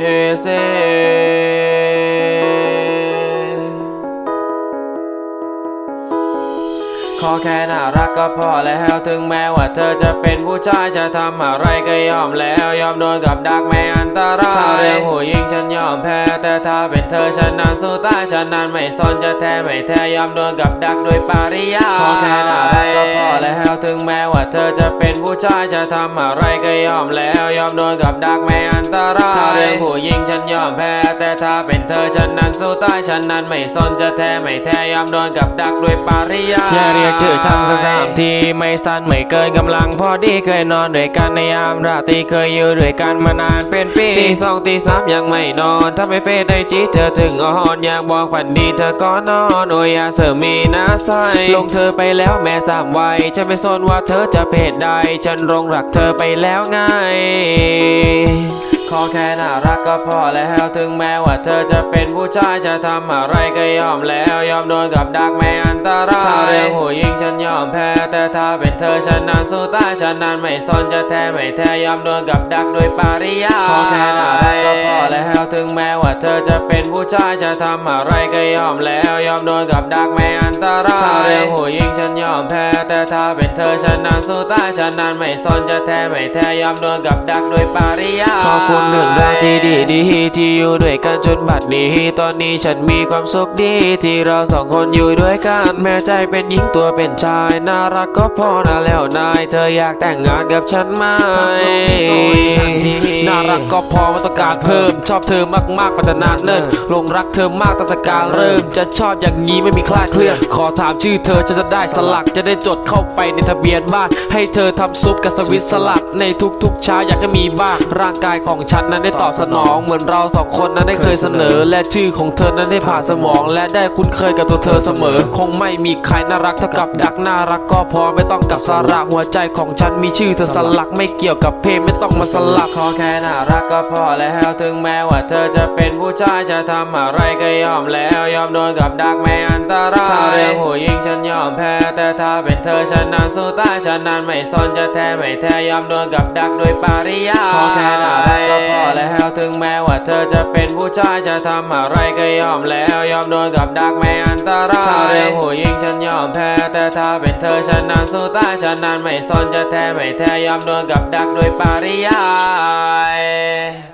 เขอแค่น่ารักก็พอแล้วถึงแม้ว่าเธอจะเป็นผู้ชายจะทำอะไรก็ยอมแล้ว ยอมโดนกับดักไม่อันตรายถ้าเรื่องผู้หญิงฉันยอมแพ้ แต่ถ้าเป็นเธอฉันนั้นสู้ตายฉันนั้นไม่สนจะแท้ไม่แท้ยอมโดนกับดักด้วยปริยายขอแค่น่ารักก็พอแล้วถึงแม้ว่าเธอจะเป็นผู้ชายจะทำอะไรก็ยอมแล้ว ยอมโดนกับดักไม่อันตรายถ้าเรื่องผู้หญิงฉันยอมแพ้แต่ ถ้าเป็นเธอฉันนั้นสู้ตายฉันนั้นไม่สนจะแท้ไม่แท้ยอมโดนกับดักด้วยปริยายอย่าเรียกชื่อฉันสักสามทีไม่สั้นไม่เกินกำลังพอดีเคยนอนด้วยกันในยามราตรีเคยอยู่ด้วยกันมานานเป็นปีตีสองตีสามยังไม่นอนถ้าไม่เฟซไอจีเธอถึงอ่อนอยากบอกฝันดีเธอก็นอนโอ้ยอยาเสริมมีนะใสลงเธอไปแล้วแม่สามวัยฉันไม่สนว่าเธอจะเพศใดฉันลงรักเธอไปแล้วไงขอแค่น่ารัก ก็พอแล้วถึงแม้ว่าเธอจะเป็นผู้ชายจะทำอะไรก็ยอมแล้วยอมโดนกับดักไม่อันตรายถ้าเรื่องผู้หญิงฉันยอมแพ้แต่ถ้าเป็นเธอฉันนั้นสู้ตายฉันนั้นไม่สนจะแท้ไม่แท้ยอมโดนกับดักโดยปริยายขอแค่น่ารักก็พอแล้วถึงแม้ว่าเธอจะเป็นผู้ชายจะทำอะไรก็ยอมแล้วยอมโดนกับดักไม่อันตรายถ้าเรื่องผู้หญิงฉันยอมแพ้แต่ถ้าเป็นเธอฉันนั้นสู้ตายฉันนั้นไม่สนจะแท้ไม่แท้ยอมโดนกับดักโดยปริยายขอบคุณหนึ่งราวที่ดี ดีที่อยู่ด้วยกันจนบัดนี้ ตอนนี้ฉันมีความสุขดีที่เราสองคนอยู่ด้วยกันแม้ใจเป็นหญิงตัวเป็นชาย น่ารักก็พอนะแล้วนาย เธออยากแต่งงานกับฉันไหมน่ารักก็พอไม่ต้องการเพิ่ม ชอบเธอมากๆมาแต่นานเนิ่นลงรักเธอมากตั้งแต่การเริ่ม จะชอบอย่างนี้ไม่มีคลาดเคลื่อน ขอถามชื่อเธอฉันจะได้สลักจะได้จดเข้าไปในทะเบียนบ้าน ให้เธอทำซุปกับสวิตสลัดในทุกๆเช้าอยากให้มีบ้างร่างกายของฉันนั้นได้ตอบสนองเหมือนเราสองคนนั้นได้เคยเสนอ และชื่อของเธอนั้นได้ผ่านสมอง และได้คุ้นเคยกับตัวเธอเสมอ คงไม่มีใครน่ารักเท่ากับดักน่ารักก็พอไม่ต้องกับสาระหัวใจของฉันมีชื่อเธอสลักไม่เกี่ยวกับเพศไม่ต้องมาสลักขอแค่น่ารักก็พอแล้วถึงแม้ว่าเธอจะเป็นผู้ชายจะทำอะไรก็ยอมแล้วยอมโดนกับดักไม่อันตรายถ้าเรื่องผู้หญิงฉันยอมแพ้แต่ถ้าเป็นเธอฉันนั้นสู้ตายฉันนั้นไม่สนจะแท้ไม่แท้ยอมโดนกับดักด้วยปริยายขอแค่น่ารักก็พอแล้วถึงแม้ว่าเธอจะเป็นผู้ชายจะทำอะไรก็ยอมแล้ว ยอมโดนกับดักไม่อันตรายถ้าเรื่องผู้หญิงฉันยอมแพ้ แต่ถ้าเป็นเธอฉันนั้นสู้ตายฉันนั้นไม่สนจะแท้ไม่แท้ยอมโดนกับดักด้วยปริยาย